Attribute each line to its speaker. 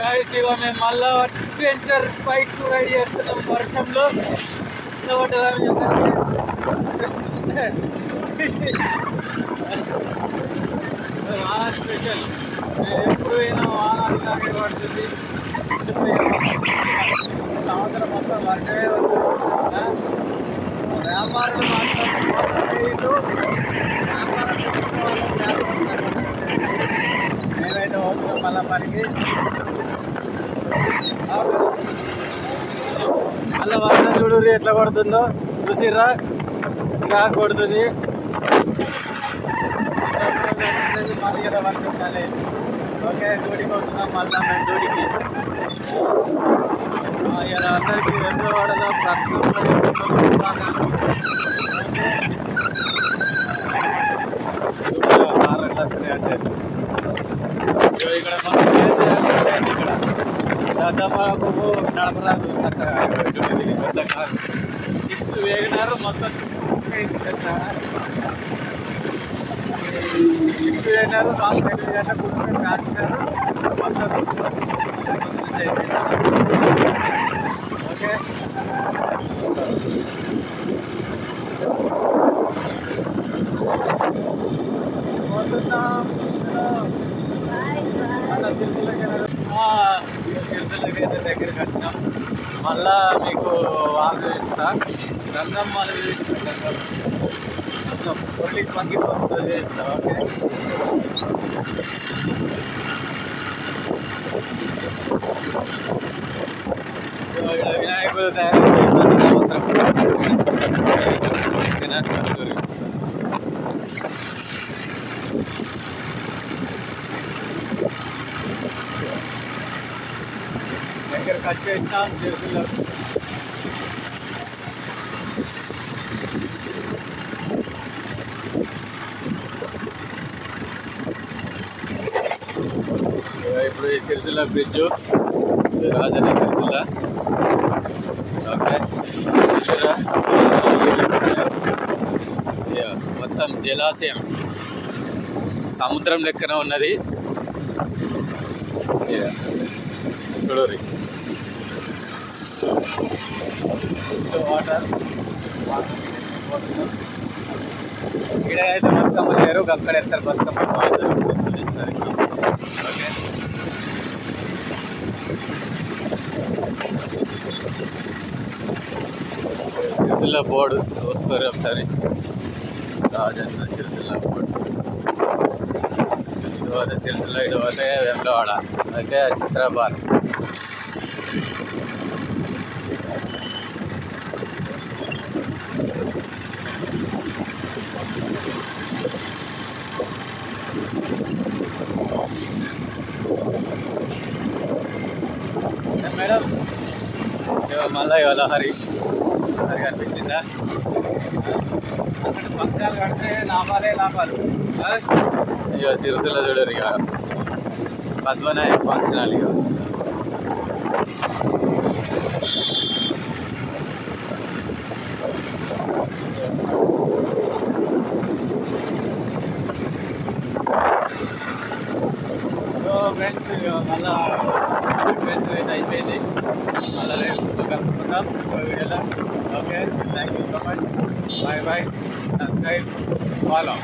Speaker 1: Guys మేము మళ్ళా adventure bike ride చేస్తున్నాం వర్షంలో. ఎంత స్పెషల్. ఎప్పుడు అయినా వాన అలాగే పడుతుంది. సంవత్సరం మొత్తం వర్షమే వస్తుంది వ్యాపారులు మాత్రం మేమైతే పోతున్నాం మళ్ళా మళ్ళీ వర్షం చూడు ఎట్లా పడుతుందో చూసిర్రా ఇంకా కొడుతుంది ఓకే డ్యూటీకి వస్తున్నాం మళ్ళీ మేము డ్యూటీకి ఆ, ఇలా అందరికీ వెంబడలో ప్రస్తుతం ఇక్కడ నడపరాదు చక్కగా. ఎటువంటి వేగినారు మొత్తం ఇటు వేగినారు కాచినారు మొత్తం ఓకే. పోతున్నాం. తిరుపతికి దగ్గరికి వచ్చినాం మళ్ళా మీకు వాళ్ళు ఇస్తా గంధం వాళ్ళు ఇస్తా గంధం పొల్లి పంగిపోతుంది ఇస్తా ఓకే ఇక్కడ వినాయకుడు తయారు సంవత్సరం దగ్గరకు వచ్చేసినాం చేతుల్లో ఇప్పుడు ఈ సిరిసిల్ల బ్రిడ్జ్ రాజధాని సిరిసిల్ల. ఓకే. మొత్తం జలాశయం. సముద్రం లెక్కన ఉన్నది. ఇక వాటర్ ఇక్కడ అయితే బతుకమ్మ లేరు అక్కడ ఎత్తారు బతుకమ్మ చూపిస్తారు ఓకే సిరిసిల్ల బోర్డు చూస్తారు ఒకసారి రాజేంద్ర సిరిసిల్ల బోర్డు ఇటు పోతే సిరిసిల్ల ఇటు పోతే వెంబడవాడ ఓకే చిత్రాబాద్ ఏ మేడం ఇవాళ మళ్ళీ ఇవాళ హరి హరి కనిపించిందా అక్కడ పంచాలు కడితే లాభాలే లాభాలు ఆ? ఇక సిరిసిల్ల చూడరు ఇక పద్మనాయక ఫంక్షనాలు ఇక ఫ్రెండ్స్ ఇక మళ్ళా ఫ్రెండ్స్ అయితే అయిపోయింది మళ్ళీ రేపు కలుపుకుందాం వీడియోలో okay thank you so much bye bye subscribe follow